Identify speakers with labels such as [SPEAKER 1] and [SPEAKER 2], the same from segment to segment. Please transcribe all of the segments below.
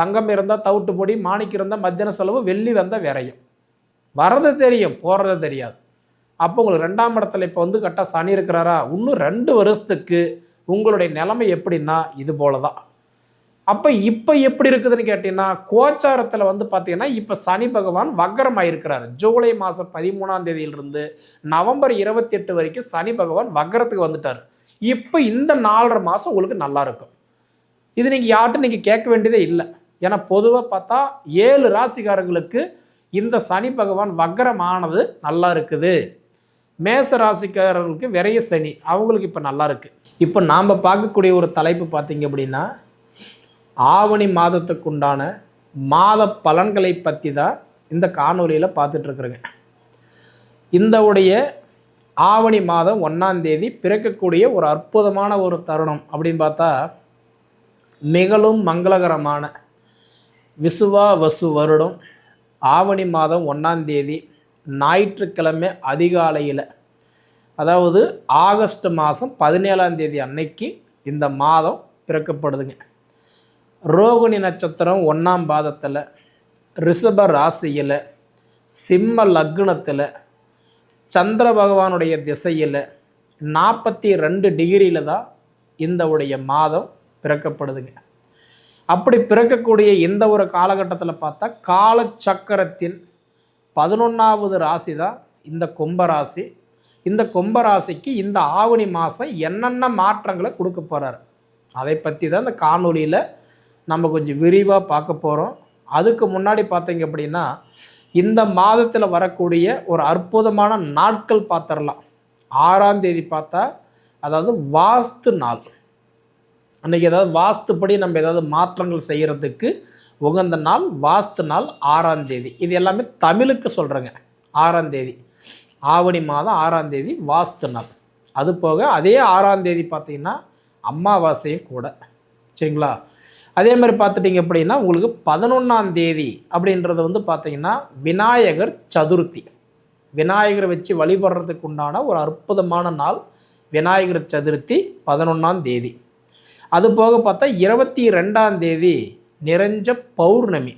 [SPEAKER 1] தங்கம் இருந்தால் தவிட்டு பொடி மாணிக்கம் இருந்தால் மத்தியான செலவு வெள்ளி வந்தால் விரையும். வரது தெரியும் போகிறது தெரியாது. அப்போ உங்களுக்கு ரெண்டாம் இடத்துல இப்போ வந்து கரெக்டாக சனி இருக்கிறாரா? இன்னும் ரெண்டு வருஷத்துக்கு உங்களுடைய நிலைமை எப்படின்னா இது போல தான் அப்போ இப்போ எப்படி இருக்குதுன்னு கேட்டிங்கன்னா கோச்சாரத்தில் வந்து பார்த்தீங்கன்னா இப்போ சனி பகவான் வக்கரம் ஆயிருக்கிறாரு ஜூலை மாதம் பதிமூணாம் தேதியிலிருந்து நவம்பர் இருபத்தி எட்டு வரைக்கும் சனி பகவான் வக்கரத்துக்கு வந்துட்டார். இப்போ இந்த நாலரை மாதம் உங்களுக்கு நல்லா இருக்கும். இது நீங்கள் யார்கிட்ட நீங்கள் கேட்க வேண்டியதே இல்லை. ஏன்னா பொதுவாக பார்த்தா ஏழு ராசிக்காரங்களுக்கு இந்த சனி பகவான் வக்கரமானது நல்லா இருக்குது. மேச ராசிக்காரர்களுக்கு விரைய சனி அவங்களுக்கு இப்போ நல்லா இருக்குது இப்போ நாம் பார்க்கக்கூடிய ஒரு தலைப்பு பார்த்தீங்க அப்படின்னா ஆவணி மாதத்துக்கு உண்டான மாத பலன்களை பற்றி தான் இந்த காணொலியில் பார்த்துட்ருக்குறேங்க இந்த உடைய ஆவணி மாதம் ஒன்றாந்தேதி பிறக்கக்கூடிய ஒரு அற்புதமான ஒரு தருணம் அப்படின்னு பார்த்தா நிகழும் மங்களகரமான விசுவா வசு வருடம் ஆவணி மாதம் ஒன்றாம் தேதி ஞாயிற்றுக்கிழமை அதிகாலையில். அதாவது ஆகஸ்ட் மாதம் பதினேழாம் தேதி அன்னைக்கு இந்த மாதம் பிறக்கப்படுதுங்க. ரோகிணி நட்சத்திரம் ஒன்றாம் பாதத்தில் ரிஷப ராசியில் சிம்ம லக்னத்தில் சந்திர பகவானுடைய திசையில் நாற்பத்தி ரெண்டு டிகிரியில் தான் இந்த உடைய மாதம் பிறக்கப்படுதுங்க. அப்படி பிறக்கக்கூடிய இந்த ஒரு காலகட்டத்தில் பார்த்தா கால சக்கரத்தின் பதினொன்றாவது ராசி. தான் இந்த கும்பராசி இந்த கும்பராசிக்கு இந்த ஆவணி மாதம் என்னென்ன மாற்றங்களை கொடுக்க போகிறார் அதை பற்றி தான் இந்த காணொலியில் நம்ம கொஞ்சம் விரிவாக பார்க்க போகிறோம் அதுக்கு முன்னாடி பார்த்தீங்க அப்படின்னா இந்த மாதத்தில் வரக்கூடிய ஒரு அற்புதமான நாட்கள் பார்த்துடலாம். ஆறாம் தேதி பார்த்தா அதாவது வாஸ்து நாள். அன்றைக்கி ஏதாவது வாஸ்துப்படி நம்ம ஏதாவது மாற்றங்கள் செய்கிறதுக்கு உகந்த நாள் வாஸ்து நாள் ஆறாம் தேதி. இது எல்லாமே தமிழுக்கு சொல்கிறேங்க ஆறாம் தேதி. ஆவணி மாதம் ஆறாம் தேதி வாஸ்து நாள். அது போக அதே ஆறாம் தேதி பார்த்தீங்கன்னா அம்மாவாசையும் கூட. சரிங்களா? அதே மாதிரி பார்த்துட்டிங்க அப்படின்னா உங்களுக்கு பதினொன்றாம் தேதி அப்படின்றது வந்து பார்த்தீங்கன்னா விநாயகர் சதுர்த்தி. விநாயகரை வச்சு வழிபடுறதுக்கு உண்டான ஒரு அற்புதமான நாள் விநாயகர் சதுர்த்தி பதினொன்றாம் தேதி. அது போக பார்த்தா இருபத்தி ரெண்டாம் தேதி நிறைஞ்ச பௌர்ணமி.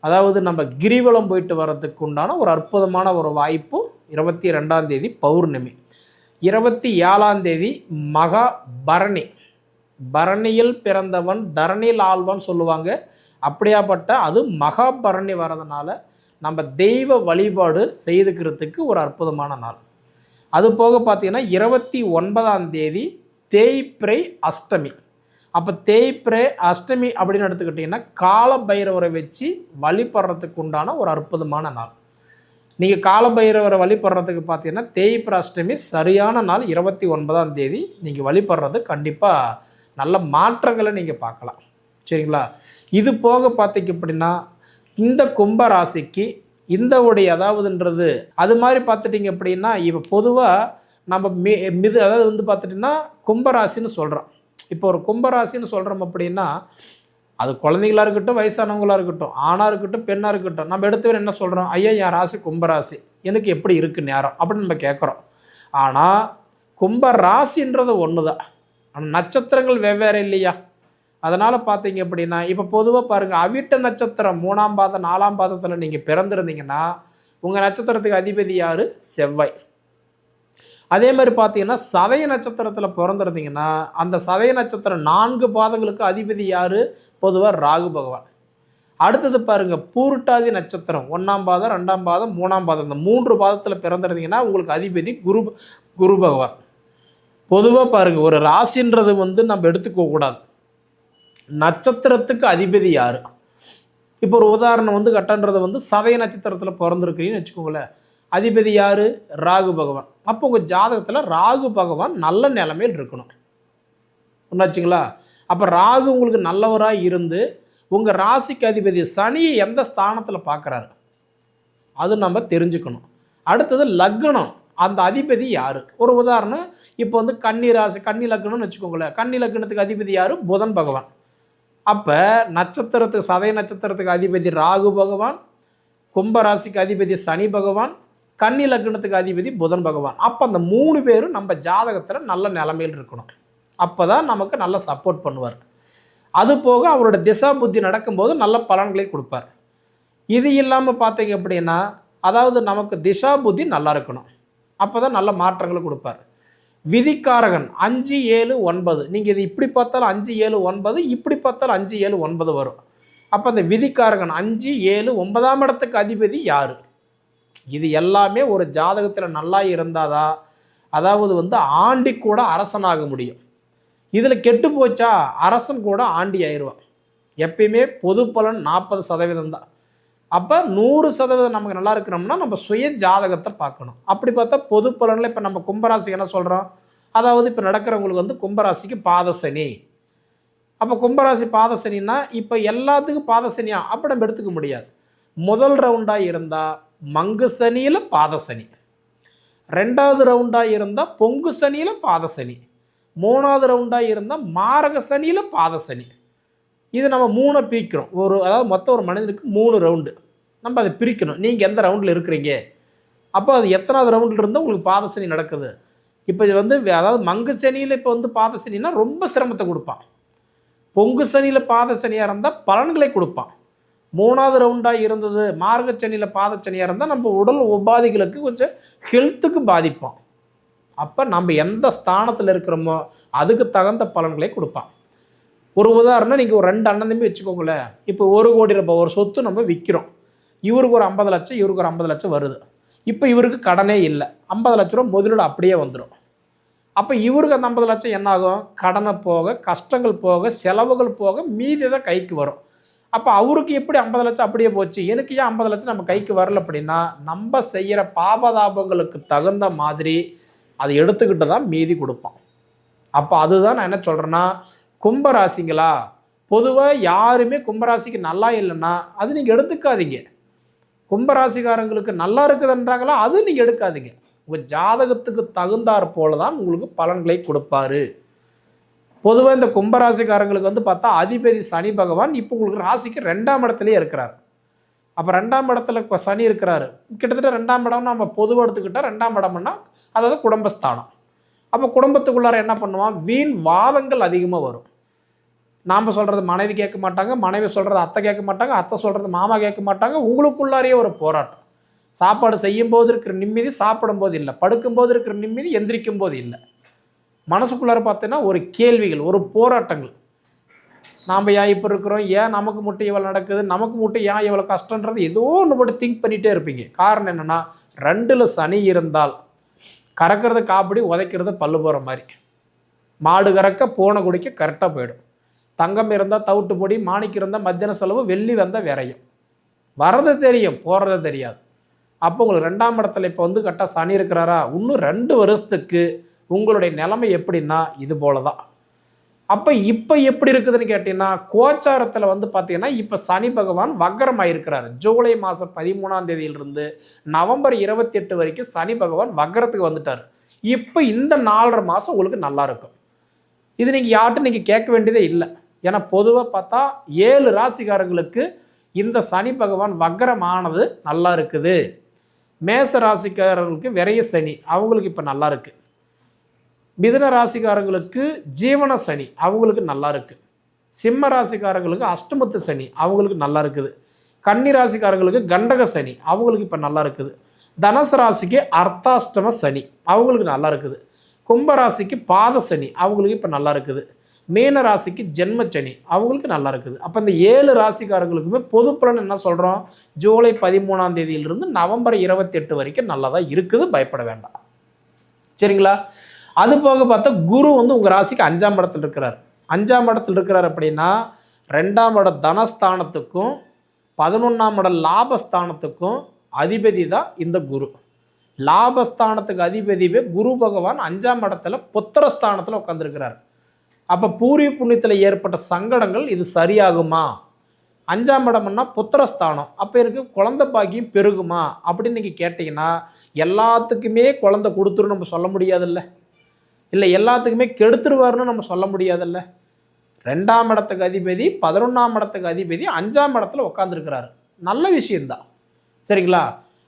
[SPEAKER 1] அதாவது நம்ம கிரிவலம் போயிட்டு வர்றதுக்கு உண்டான ஒரு அற்புதமான ஒரு வாய்ப்பு இருபத்தி ரெண்டாம் தேதி பௌர்ணமி. இருபத்தி ஏழாம் தேதி மகா பரணி. பரணியில் பிறந்தவன் தரணியில் ஆழ்வன் சொல்லுவாங்க. அப்படியாப்பட்ட அது மகாபரணி வர்றதுனால நம்ம தெய்வ வழிபாடு செய்துக்கிறதுக்கு ஒரு அற்புதமான நாள். அது போக பார்த்தீங்கன்னா இருபத்தி ஒன்பதாம் தேதி தேய்பிரை அஷ்டமி. அப்போ தேய்ப்பிரே அஷ்டமி அப்படின்னு எடுத்துக்கிட்டிங்கன்னா கால பைரவரை வச்சு வழிபடுறதுக்கு உண்டான ஒரு அற்புதமான நாள். நீங்கள் கால பைரவரை வழிபடுறதுக்கு பார்த்தீங்கன்னா தேய்ப்பிர அஷ்டமி சரியான நாள் இருபத்தி ஒன்பதாம் தேதி. நீங்கள் வழிபடுறது கண்டிப்பாக நல்ல மாற்றங்களை நீங்கள் பார்க்கலாம். சரிங்களா? இது போக பார்த்தீங்க அப்படின்னா இந்த கும்ப ராசிக்கு இந்த உடைய அதாவதுன்றது அது மாதிரி பார்த்துட்டிங்க அப்படின்னா இப்போ பொதுவாக நம்ம மி மிது அதாவது வந்து பார்த்துட்டிங்கன்னா கும்பராசின்னு சொல்கிறோம் இப்போ ஒரு கும்பராசின்னு சொல்கிறோம் அப்படின்னா அது குழந்தைங்களா இருக்கட்டும் வயசானவங்களா இருக்கட்டும் ஆணாக இருக்கட்டும் பெண்ணாக இருக்கட்டும் நம்ம எடுத்தவர் என்ன சொல்கிறோம் ஐயா என் ராசி கும்பராசி. எனக்கு எப்படி இருக்குது நேரம்? அப்படின்னு நம்ம கேட்குறோம் ஆனால் கும்ப ராசின்றது ஒன்று தான் ஆனால் நட்சத்திரங்கள் வெவ்வேறு இல்லையா? அதனால் பார்த்தீங்க அப்படின்னா இப்போ பொதுவாக பாருங்கள் அவிட்ட நட்சத்திரம் மூணாம் பாதம் நாலாம் பாதத்தில் நீங்கள் பிறந்திருந்தீங்கன்னா உங்கள் நட்சத்திரத்துக்கு அதிபதி யார்? செவ்வாய். அதே மாதிரி பார்த்தீங்கன்னா சதய நட்சத்திரத்தில் பிறந்திருந்தீங்கன்னா அந்த சதய நட்சத்திரம் நான்கு பாதங்களுக்கு அதிபதி யார்? பொதுவாக ராகு பகவான். அடுத்தது பாருங்கள் பூருட்டாதி நட்சத்திரம். ஒன்றாம் பாதம் ரெண்டாம் பாதம் மூணாம் பாதம். இந்த மூன்று பாதத்தில் பிறந்திருந்தீங்கன்னா உங்களுக்கு அதிபதி குரு குரு பகவான். பொதுவாக பாருங்கள் ஒரு ராசின்றது வந்து நம்ம எடுத்துக்க கூடாது. நட்சத்திரத்துக்கு அதிபதி யார்? இப்போ ஒரு உதாரணம் வந்து கட்டன்றது வந்து சதய நட்சத்திரத்தில் பிறந்திருக்கிறீங்கன்னு வச்சுக்கோங்களேன். அதிபதி யார்? ராகு பகவான். அப்போ உங்கள் ஜாதகத்தில் ராகு பகவான் நல்ல நிலைமையில் இருக்கணும். ஒன்றாச்சுங்களா அப்போ ராகு உங்களுக்கு நல்லவராக இருந்து உங்கள் ராசிக்கு அதிபதி சனியை எந்த ஸ்தானத்தில் பார்க்குறாரு அது நம்ம தெரிஞ்சுக்கணும். அடுத்தது லக்னம். அந்த அதிபதி யார்? ஒரு உதாரணம் இப்போ வந்து கன்னி ராசி கன்னி லக்னம்னு வச்சுக்கோங்களேன். கன்னி லக்னத்துக்கு அதிபதி யார்? புதன் பகவான். அப்போ நட்சத்திரத்துக்கு சதய நட்சத்திரத்துக்கு அதிபதி ராகு பகவான் கும்ப ராசிக்கு அதிபதி சனி பகவான் கன்னி லக்னத்துக்கு அதிபதி புதன் பகவான். அப்போ அந்த மூணு பேரும் நம்ம ஜாதகத்தில் நல்ல நிலமையில் இருக்கணும். அப்போ தான் நமக்கு நல்ல சப்போர்ட் பண்ணுவார். அது போக அவரோட திசா புத்தி நடக்கும்போது நல்ல பலன்களை கொடுப்பார். இது இல்லாமல் பார்த்தீங்க அப்படின்னா அதாவது நமக்கு திசா புத்தி நல்லா இருக்கணும். அப்போ தான் நல்ல மாற்றங்களை கொடுப்பார். விதிக்காரகன் அஞ்சு ஏழு ஒன்பது. நீங்கள் இது இப்படி பார்த்தாலும் அஞ்சு ஏழு ஒன்பது இப்படி பார்த்தாலும் அஞ்சு ஏழு ஒன்பது வரும். அப்போ அந்த விதிக்காரகன் அஞ்சு ஏழு ஒன்பதாம் இடத்துக்கு அதிபதி யார்? இது எல்லாமே ஒரு ஜாதகத்தில் நல்லா இருந்தாதான் அதாவது வந்து ஆண்டி கூட அரசனாக முடியும். இதில் கெட்டு போச்சா? அரசன் கூட ஆண்டி ஆயிடுவான் எப்பயுமே பொது பலன் நாற்பது சதவீதம் தான். அப்போ நூறு சதவீதம் நமக்கு நல்லா இருக்கிறோம்னா நம்ம சுய ஜாதகத்தை பார்க்கணும். அப்படி பார்த்தா பொது பலனில் இப்போ நம்ம கும்பராசிக்கு என்ன சொல்கிறோம் அதாவது இப்போ நடக்கிறவங்களுக்கு வந்து கும்பராசிக்கு பாதசனி அப்போ கும்பராசி பாதசனின்னா இப்போ எல்லாத்துக்கும் பாதசனியா அப்படி நம்ம எடுத்துக்க முடியாது. முதல் ரவுண்டாக இருந்தால் மங்கு சனியில் பாதசனி ரெண்டாவது ரவுண்டாக இருந்தால் பொங்கு சனியில் பாதசனி மூணாவது ரவுண்டாக இருந்தால் மாரக சனியில் பாதசனி இது நம்ம மூணை பிரிக்கிறோம். ஒரு அதாவது மொத்தம் ஒரு மனிதனுக்கு மூணு ரவுண்டு நம்ம அதை பிரிக்கணும். நீங்கள் எந்த ரவுண்டில் இருக்கிறீங்க? அப்போ அது எத்தனாவது ரவுண்டில் இருந்தால் உங்களுக்கு பாதசனி நடக்குது. இப்போ இது வந்து அதாவது மங்கு சனியில் இப்போ வந்து பாதசனின்னா ரொம்ப சிரமத்தை கொடுப்பான். பொங்கு சனியில் பாதசனியாக இருந்தால் பலன்களை கொடுப்பான். மூணாவது ரவுண்டாக இருந்தது. மார்கச்சனியில் பாதச்சனியாக இருந்தால் நம்ம உடல் உபாதைகளுக்கு கொஞ்சம் ஹெல்த்துக்கு பாதிப்போம் அப்போ நம்ம எந்த ஸ்தானத்தில் இருக்கிறோமோ அதுக்கு தகுந்த பலன்களை கொடுப்பான் ஒரு உதாரணம் நீங்கள் ஒரு ரெண்டு அண்ணன் தம்பி வச்சுக்கோங்களேன். இப்போ ஒரு கோடி ரூபாய் ஒரு சொத்து நம்ம விற்கிறோம் இவருக்கு ஒரு ஐம்பது லட்சம் இவருக்கு ஒரு ஐம்பது லட்சம் வருது. இப்போ இவருக்கு கடனே இல்லை. ஐம்பது லட்ச ரூபா முதலீடு அப்படியே வந்துடும் அப்போ இவருக்கு அந்த ஐம்பது லட்சம் என்ன ஆகும் கடனை போக கஷ்டங்கள் போக செலவுகள் போக மீதி தான் கைக்கு வரும். அப்போ அவருக்கு எப்படி ஐம்பது லட்சம் அப்படியே போச்சு? எனக்கு ஏன் ஐம்பது லட்சம் நம்ம கைக்கு வரல அப்படின்னா நம்ம செய்கிற பாபதாபங்களுக்கு தகுந்த மாதிரி அதை எடுத்துக்கிட்டு தான் மீதி கொடுப்பான். அப்போ அதுதான் நான் என்ன சொல்கிறேன்னா கும்பராசிங்களா பொதுவாக யாருமே கும்பராசிக்கு நல்லா இல்லைன்னா அது நீங்கள் எடுத்துக்காதீங்க. கும்பராசிக்காரங்களுக்கு நல்லா இருக்குதுன்றாங்களா அது நீங்கள் எடுக்காதீங்க. உங்கள் ஜாதகத்துக்கு தகுந்தாற் போல தான் உங்களுக்கு பலன்களை கொடுப்பாரு. பொதுவாக இந்த கும்பராசிக்காரங்களுக்கு வந்து பார்த்தா அதிபதி சனி பகவான் இப்போ உங்களுக்கு ராசிக்கு ரெண்டாம் இடத்துலயே இருக்கிறார். அப்போ ரெண்டாம் இடத்துல இப்போ சனி இருக்கிறாரு. கிட்டத்தட்ட ரெண்டாம் இடம் நம்ம பொதுவாக எடுத்துக்கிட்டால் ரெண்டாம் இடம்னா அதாவது குடும்பஸ்தானம். அப்போ குடும்பத்துக்குள்ளார என்ன பண்ணுவான்? வீண் வாதங்கள் அதிகமாக வரும். நாம் சொல்கிறது மனைவி கேட்க மாட்டாங்க மனைவி சொல்கிறது அத்தை கேட்க மாட்டாங்க அத்தை சொல்கிறது மாமா கேட்க மாட்டாங்க. உங்களுக்குள்ளாரையே ஒரு போராட்டம். சாப்பாடு செய்யும் போது இருக்கிற நிம்மதி சாப்பிடும் போது இல்லை படுக்கும்போது இருக்கிற நிம்மதி எந்திரிக்கும் போது இல்லை. மனசுக்குள்ளார பார்த்தீங்கன்னா ஒரு கேள்விகள் ஒரு போராட்டங்கள். நாம் ஏன் இப்போ இருக்கிறோம்? ஏன் நமக்கு மட்டும் இவ்வளோ நடக்குது? நமக்கு மட்டும் ஏன் இவ்வளோ கஷ்டன்றது ஏதோ ஒன்று மட்டும் திங்க் பண்ணிகிட்டே இருப்பீங்க. காரணம் என்னென்னா ரெண்டில் சனி இருந்தால் கறக்கிறது காப்பிடி உதைக்கிறது பல்லு போகிற மாதிரி. மாடு கறக்க பூனை குடிக்க கரெக்டாக போயிடும். தங்கம் இருந்தால் தவிட்டு பொடி மாணிக்கு இருந்தால் மத்தியான செலவு வெள்ளி வந்தால் விரையும். வர்றது தெரியும் போகிறது தெரியாது. அப்போ உங்களுக்கு ரெண்டாம் இடத்துல இப்போ வந்து கரெக்டாக சனி இருக்கிறாரா? இன்னும் ரெண்டு வருஷத்துக்கு உங்களுடைய நிலைமை எப்படின்னா இது போல தான் அப்போ இப்போ எப்படி இருக்குதுன்னு கேட்டிங்கன்னா கோச்சாரத்தில் வந்து பார்த்தீங்கன்னா இப்போ சனி பகவான் வக்கரமாயிருக்கிறாரு. ஜூலை மாதம் பதிமூணாம் தேதியிலிருந்து நவம்பர் இருபத்தி எட்டு வரைக்கும் சனி பகவான் வக்கரத்துக்கு வந்துட்டார். இப்போ இந்த நாலரை மாதம் உங்களுக்கு நல்லா இருக்கும். இது நீங்கள் யார்கிட்ட நீங்கள் கேட்க வேண்டியதே இல்லை. ஏன்னா பொதுவாக பார்த்தா ஏழு ராசிக்காரங்களுக்கு இந்த சனி பகவான் வக்கரமானது நல்லா இருக்குது. மேச ராசிக்காரர்களுக்கு விரைய சனி அவங்களுக்கு இப்போ நல்லா இருக்குது மிதன ராசிக்காரங்களுக்கு ஜீவன சனி அவங்களுக்கு நல்லா இருக்கு. சிம்ம ராசிக்காரங்களுக்கு அஷ்டமத்து சனி அவங்களுக்கு நல்லா இருக்குது. கன்னி ராசிக்காரங்களுக்கு கண்டக சனி அவங்களுக்கு இப்போ நல்லா இருக்குது. தனுசு ராசிக்கு அர்த்தாஷ்டம சனி அவங்களுக்கு நல்லா இருக்குது. கும்ப ராசிக்கு பாத சனி அவங்களுக்கு இப்போ நல்லா இருக்குது. மீன ராசிக்கு ஜென்ம சனி அவங்களுக்கு நல்லா இருக்குது. அப்போ இந்த ஏழு ராசிக்காரங்களுக்குமே பொது பலன் என்ன சொல்கிறோம் ஜூலை பதிமூணாம் தேதியிலிருந்து நவம்பர் இருபத்தி எட்டு வரைக்கும் நல்லா தான் இருக்குது பயப்பட வேண்டாம். சரிங்களா? அது போக பார்த்தா குரு வந்து உங்கள் ராசிக்கு அஞ்சாம் இடத்துல இருக்கிறார். அஞ்சாம் இடத்துல இருக்கிறார் அப்படின்னா ரெண்டாம் இட தனஸ்தானத்துக்கும் பதினொன்றாம் இட லாபஸ்தானத்துக்கும் அதிபதி தான் இந்த குரு. லாபஸ்தானத்துக்கு அதிபதிவே குரு பகவான் அஞ்சாம் இடத்துல புத்திரஸ்தானத்தில் உட்காந்துருக்கிறார் அப்போ பூரி புண்ணியத்தில் ஏற்பட்ட சங்கடங்கள் இது சரியாகுமா? அஞ்சாம் இடம்னா புத்திரஸ்தானம். அப்போ எனக்கு குழந்த பாக்கியம் பெருகுமா? அப்படின்னு நீங்கள் கேட்டிங்கன்னா எல்லாத்துக்குமே குழந்தை கொடுத்துரும் நம்ம சொல்ல முடியாதுல்ல. இல்லை எல்லாத்துக்குமே கெடுத்துருவார்னு நம்ம சொல்ல முடியாதுல்ல. ரெண்டாம் இடத்துக்கு அதிபதி பதினொன்றாம் இடத்துக்கு அதிபதி அஞ்சாம் இடத்துல உட்காந்துருக்கிறாரு நல்ல விஷயந்தான் சரிங்களா?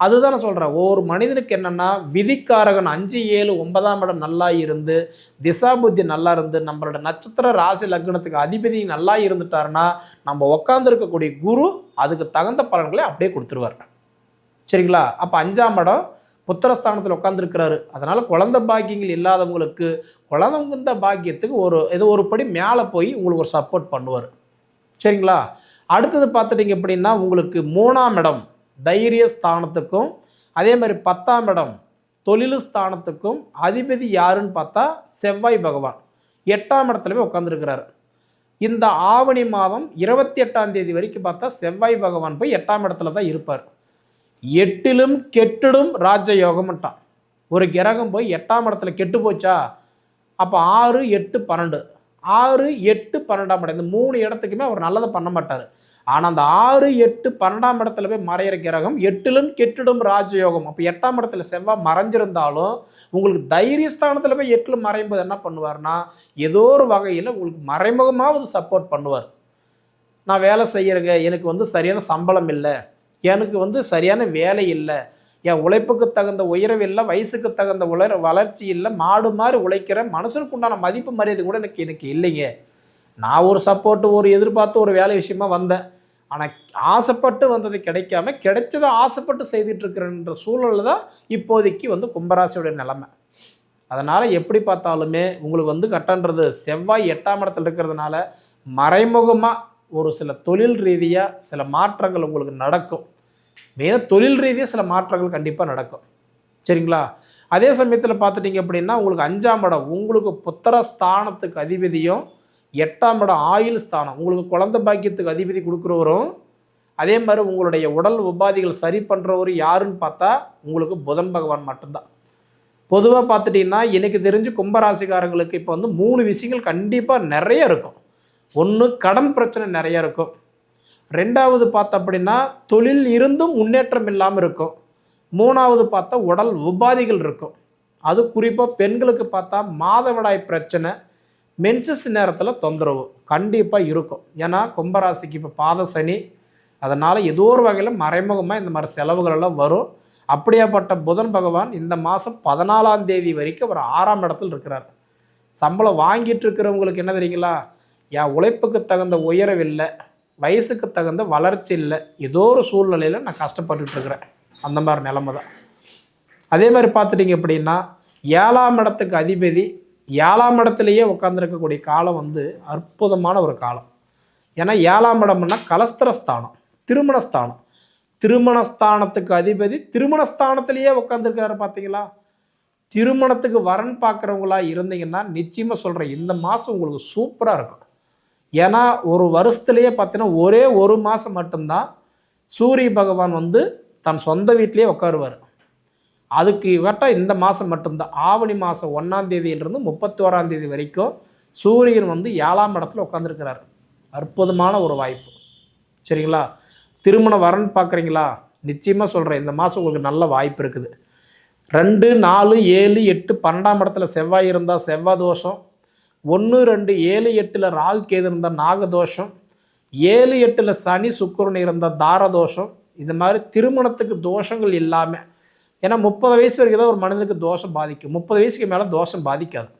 [SPEAKER 1] அதுதான் நான் சொல்கிறேன் ஒவ்வொரு மனிதனுக்கு என்னென்னா விதிக்காரகன் அஞ்சு ஏழு ஒன்பதாம் இடம் நல்லா இருந்து திசா புத்தி நல்லா இருந்து நம்மளோட நட்சத்திர ராசி லக்னத்துக்கு அதிபதி நல்லா இருந்துட்டாருன்னா நம்ம உட்காந்துருக்கக்கூடிய குரு அதுக்கு தகுந்த பலன்களை அப்படியே கொடுத்துருவார். சரிங்களா? அப்போ அஞ்சாம் இடம் புத்திரஸ்தானத்தில் உட்காந்துருக்கிறாரு அதனால் குழந்தை பாக்கியங்கள் இல்லாதவங்களுக்கு குழந்தைந்த பாக்கியத்துக்கு ஒரு ஏதோ ஒரு படி மேலே போய் உங்களுக்கு ஒரு சப்போர்ட் பண்ணுவார். சரிங்களா? அடுத்தது பார்த்துட்டிங்க அப்படின்னா உங்களுக்கு மூணாம் இடம் தைரிய ஸ்தானத்துக்கும் அதே மாதிரி பத்தாம் இடம் தொழில் ஸ்தானத்துக்கும் அதிபதி யாருன்னு பார்த்தா செவ்வாய் பகவான். எட்டாம் இடத்துல போய் இந்த ஆவணி மாதம் இருபத்தி எட்டாம் தேதி வரைக்கும் பார்த்தா செவ்வாய் பகவான் போய் எட்டாம் இடத்துல தான் இருப்பார். எட்டிலும் கெட்டிடும் ராஜயோகம்ட்டான் ஒரு கிரகம் போய் எட்டாம் இடத்துல கெட்டு போச்சா? அப்போ ஆறு எட்டு பன்னெண்டு. ஆறு எட்டு பன்னெண்டாம் இடம். இந்த மூணு இடத்துக்குமே அவர் நல்லதை பண்ண மாட்டார். ஆனால் அந்த ஆறு எட்டு பன்னெண்டாம் இடத்துல போய் மறையிற கிரகம் எட்டிலும் கெட்டிடும் ராஜயோகம். அப்போ எட்டாம் இடத்துல செவ்வாய் மறைஞ்சிருந்தாலும் உங்களுக்கு தைரியஸ்தானத்தில் போய் எட்டில் மறையும் போது என்ன பண்ணுவார்னா ஏதோ ஒரு வகையில் உங்களுக்கு மறைமுகமாவது சப்போர்ட் பண்ணுவார். நான் வேலை செய்கிறேங்க எனக்கு வந்து சரியான சம்பளம் இல்லை. எனக்கு வந்து சரியான வேலை இல்லை. என் உழைப்புக்கு தகுந்த உயர்வு இல்லை வயசுக்கு தகுந்த உலர் வளர்ச்சி இல்லை மாடு மாதிரி உழைக்கிற மனசுக்கு உண்டான மதிப்பு மரியாதை கூட எனக்கு எனக்கு இல்லைங்க. நான் ஒரு சப்போர்ட்டு ஒரு எதிர்பார்த்து ஒரு வேலை விஷயமா வந்தேன். ஆனால் ஆசைப்பட்டு வந்தது கிடைக்காம கிடைச்சதை ஆசைப்பட்டு செய்துட்டு இருக்கிறன்ற சூழலில் தான் இப்போதைக்கு வந்து கும்பராசியோடைய நிலைமை. அதனால் எப்படி பார்த்தாலுமே உங்களுக்கு வந்து கட்டன்றது செவ்வாய் எட்டாம் இடத்துல இருக்கிறதுனால மறைமுகமாக ஒரு சில தொழில் ரீதியாக சில மாற்றங்கள் உங்களுக்கு நடக்கும். மெயினாக தொழில் ரீதியாக சில மாற்றங்கள் கண்டிப்பாக நடக்கும். சரிங்களா? அதே சமயத்தில் பார்த்துட்டிங்க அப்படின்னா உங்களுக்கு அஞ்சாம் இடம் உங்களுக்கு புத்திர ஸ்தானத்துக்கு அதிபதியும் எட்டாம் இடம் ஆயுள் ஸ்தானம். உங்களுக்கு குழந்தை பாக்கியத்துக்கு அதிபதி கொடுக்குறவரும் அதே மாதிரி உங்களுடைய உடல் உபாதிகள் சரி பண்ணுறவர் யாருன்னு பார்த்தா உங்களுக்கு புதன் பகவான் மட்டும்தான். பொதுவாக பார்த்துட்டிங்கன்னா எனக்கு தெரிஞ்சு கும்பராசிக்காரங்களுக்கு இப்போ வந்து மூணு விஷயங்கள் கண்டிப்பாக நிறைய இருக்கும். ஒன்று கடன் பிரச்சனை நிறைய இருக்கும். ரெண்டாவது பார்த்த அப்படின்னா தொழில் இருந்தும் முன்னேற்றம் இல்லாமல் இருக்கும். மூணாவது பார்த்தா உடல் உபாதிகள் இருக்கும். அது குறிப்பாக பெண்களுக்கு பார்த்தா மாதவிடாய் பிரச்சனை மென்சஸ் நேரத்தில் தொந்தரவு கண்டிப்பாக இருக்கும். ஏன்னா கும்பராசிக்கு இப்போ பாத சனி அதனால் ஏதோ ஒரு வகையில் மறைமுகமாக இந்த மாதிரி செலவுகள் எல்லாம் வரும். அப்படியாப்பட்ட புதன் பகவான் இந்த மாதம் பதினாலாம் தேதி வரைக்கும் ஒரு ஆறாம் இடத்துல இருக்கிறார். சம்பளம் வாங்கிட்டு இருக்கிறவங்களுக்கு என்ன தெரியுங்களா? என் உழைப்புக்கு தகுந்த உயரவில்லை இல்லை வயசுக்கு தகுந்த வளர்ச்சி இல்லை ஏதோ ஒரு சூழ்நிலையில் நான் கஷ்டப்பட்டுட்டு இருக்கிறேன். அந்த மாதிரி நிலமை தான். அதே மாதிரி பார்த்துட்டிங்க அப்படின்னா ஏழாம் இடத்துக்கு அதிபதி ஏழாம் இடத்துலையே உட்காந்துருக்கக்கூடிய காலம் வந்து அற்புதமான ஒரு காலம். ஏன்னா ஏழாம் இடம்னா கலஸ்திரஸ்தானம் திருமணஸ்தானம். திருமணஸ்தானத்துக்கு அதிபதி திருமணஸ்தானத்திலேயே உட்காந்துருக்காரு பார்த்தீங்களா? திருமணத்துக்கு வரன் பார்க்குறவங்களா இருந்தீங்கன்னா நிச்சயமாக சொல்கிறேன் இந்த மாதம் உங்களுக்கு சூப்பராக இருக்கும். ஏன்னா ஒரு வருஷத்துலேயே பார்த்தீங்கன்னா ஒரே ஒரு மாதம் மட்டும்தான் சூரிய பகவான் வந்து தன் சொந்த வீட்டிலேயே உட்காருவார். அதுக்கு இவர்கிட்ட இந்த மாதம் மட்டும்தான். ஆவணி மாதம் ஒன்றாம் தேதியிலிருந்து முப்பத்தி ஓராம் தேதி வரைக்கும் சூரியன் வந்து ஏழாம் இடத்துல உட்காந்துருக்கிறார் அற்புதமான ஒரு வாய்ப்பு. சரிங்களா? திருமண வரன் பார்க்குறீங்களா? நிச்சயமாக சொல்கிறேன் இந்த மாதம் உங்களுக்கு நல்ல வாய்ப்பு இருக்குது. ரெண்டு நாலு ஏழு எட்டு பன்னெண்டாம் இடத்துல செவ்வாய் இருந்தால் செவ்வாய் தோஷம். ஒன்று ரெண்டு ஏழு எட்டில் ராகு கேது இருந்தால் நாகதோஷம் ஏழு எட்டில் சனி சுக்கரன் இருந்தால் தாரதோஷம். இது மாதிரி திருமணத்துக்கு தோஷங்கள் இல்லாமல் ஏன்னா முப்பது வயசு வரைக்கும் தான் ஒரு மனிதனுக்கு தோஷம் பாதிக்கும். முப்பது வயசுக்கு மேலே தோஷம் பாதிக்காது.